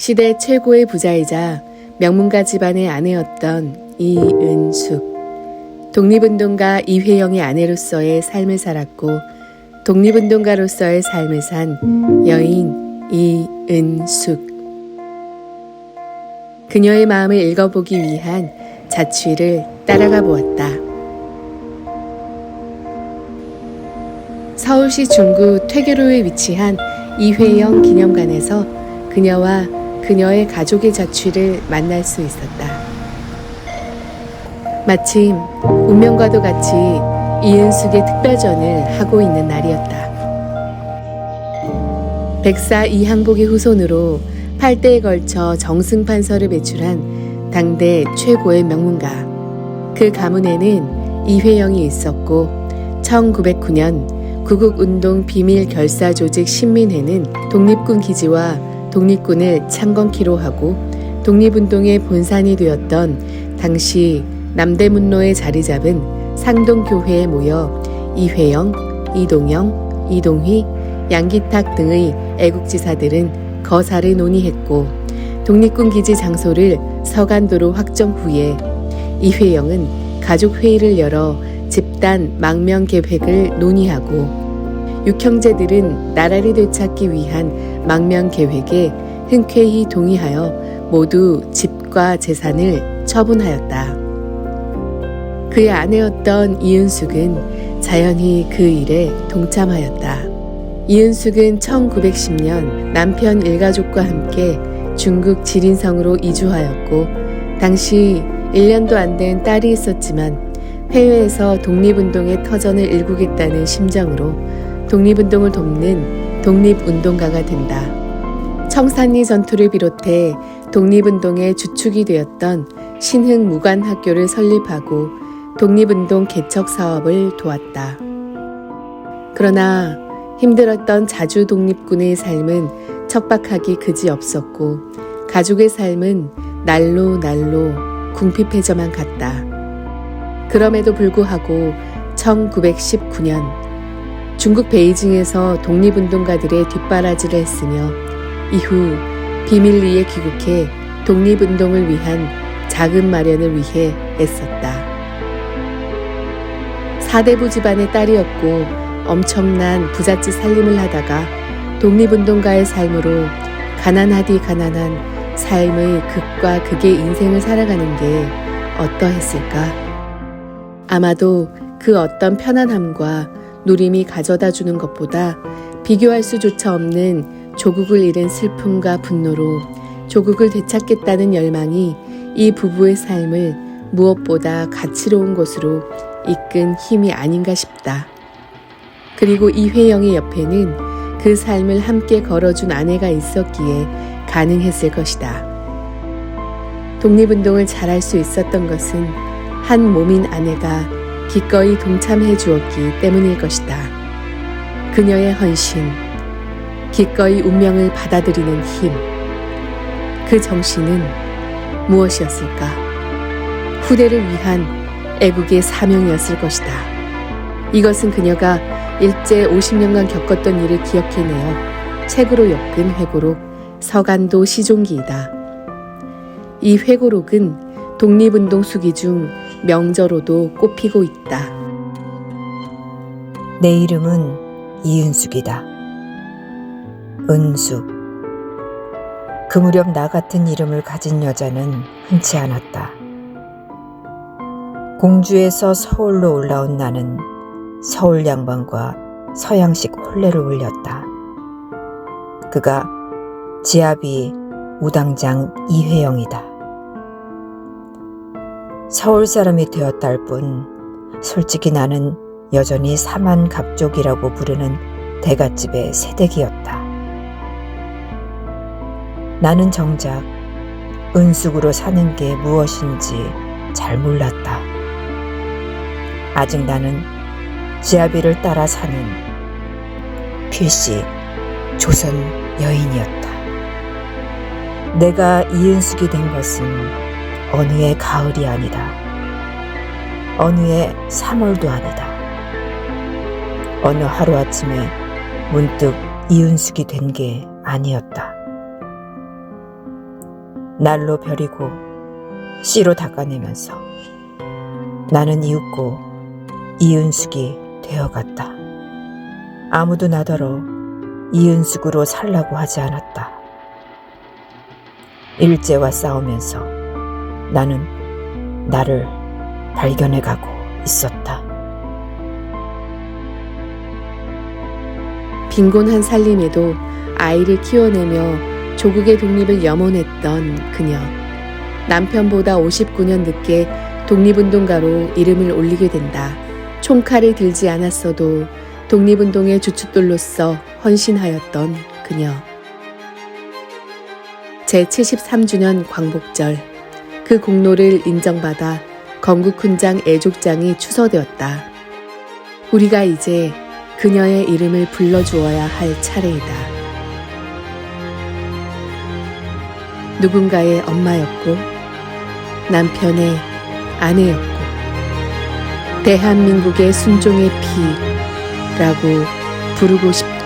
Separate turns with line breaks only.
시대 최고의 부자이자 명문가 집안의 아내였던 이은숙. 독립운동가 이회영의 아내로서의 삶을 살았고 독립운동가로서의 삶을 산 여인 이은숙. 그녀의 마음을 읽어보기 위한 자취를 따라가 보았다. 서울시 중구 퇴계로에 위치한 이회영 기념관에서 그녀와 그녀의 가족의 자취를 만날 수 있었다. 마침 운명과도 같이 이은숙의 특별전을 하고 있는 날이었다. 백사 이항복의 후손으로 8대에 걸쳐 정승판서를 배출한 당대 최고의 명문가. 그 가문에는 이회영이 있었고 1909년 구국운동 비밀 결사 조직 신민회는 독립군 기지와 독립군을 창건키로 하고 독립운동의 본산이 되었던 당시 남대문로에 자리 잡은 상동교회에 모여 이회영, 이동영, 이동휘, 양기탁 등의 애국지사들은 거사를 논의했고 독립군 기지 장소를 서간도로 확정 후에 이회영은 가족회의를 열어 집단 망명 계획을 논의하고 육형제들은 나라를 되찾기 위한 망명 계획에 흔쾌히 동의하여 모두 집과 재산을 처분하였다. 그의 아내였던 이은숙은 자연히 그 일에 동참하였다. 이은숙은 1910년 남편 일가족과 함께 중국 지린성으로 이주하였고 당시 1년도 안 된 딸이 있었지만 해외에서 독립운동의 터전을 일구겠다는 심정으로 독립운동을 돕는 독립운동가가 된다. 청산리 전투를 비롯해 독립운동의 주축이 되었던 신흥 무관학교를 설립하고 독립운동 개척 사업을 도왔다. 그러나 힘들었던 자주 독립군의 삶은 척박하기 그지없었고 가족의 삶은 날로 날로 궁핍해져만 갔다. 그럼에도 불구하고 1919년 중국 베이징에서 독립운동가들의 뒷바라지를 했으며 이후 비밀리에 귀국해 독립운동을 위한 자금 마련을 위해 애썼다. 사대부 집안의 딸이었고 엄청난 부잣집 살림을 하다가 독립운동가의 삶으로 가난하디 가난한 삶의 극과 극의 인생을 살아가는 게 어떠했을까? 아마도 그 어떤 편안함과 누림이 가져다 주는 것보다 비교할 수조차 없는 조국을 잃은 슬픔과 분노로 조국을 되찾겠다는 열망이 이 부부의 삶을 무엇보다 가치로운 곳으로 이끈 힘이 아닌가 싶다. 그리고 이회영의 옆에는 그 삶을 함께 걸어준 아내가 있었기에 가능했을 것이다. 독립운동을 잘할 수 있었던 것은 한 몸인 아내가 기꺼이 동참해 주었기 때문일 것이다. 그녀의 헌신, 기꺼이 운명을 받아들이는 힘, 그 정신은 무엇이었을까? 후대를 위한 애국의 사명이었을 것이다. 이것은 그녀가 일제 50년간 겪었던 일을 기억해내어 책으로 엮은 회고록 서간도 시종기이다. 이 회고록은 독립운동 수기 중 명저로도 꼽히고 있다.
내 이름은 이은숙이다. 은숙. 그 무렵 나 같은 이름을 가진 여자는 흔치 않았다. 공주에서 서울로 올라온 나는 서울 양반과 서양식 혼례를 올렸다. 그가 지아비 우당장 이회영이다. 서울 사람이 되었달 뿐 솔직히 나는 여전히 사만 갑족이라고 부르는 대갓집의 새댁이었다. 나는 정작 은숙으로 사는 게 무엇인지 잘 몰랐다. 아직 나는 지아비를 따라 사는 필시 조선 여인이었다. 내가 이은숙이 된 것은 어느 해 가을이 아니다. 어느 해 3월도 아니다. 어느 하루아침에 문득 이은숙이 된 게 아니었다. 날로 벼리고 씨로 닦아내면서 나는 이윽고 이은숙이 되어갔다. 아무도 나더러 이은숙으로 살라고 하지 않았다. 일제와 싸우면서 나는 나를 발견해 가고 있었다.
빈곤한 살림에도 아이를 키워내며 조국의 독립을 염원했던 그녀. 남편보다 59년 늦게 독립운동가로 이름을 올리게 된다. 총칼을 들지 않았어도 독립운동의 주춧돌로서 헌신하였던 그녀. 제73주년 광복절. 그 공로를 인정받아 건국훈장 애족장이 추서되었다. 우리가 이제 그녀의 이름을 불러주어야 할 차례이다. 누군가의 엄마였고, 남편의 아내였고, 대한민국의 순종의 피라고 부르고 싶었다.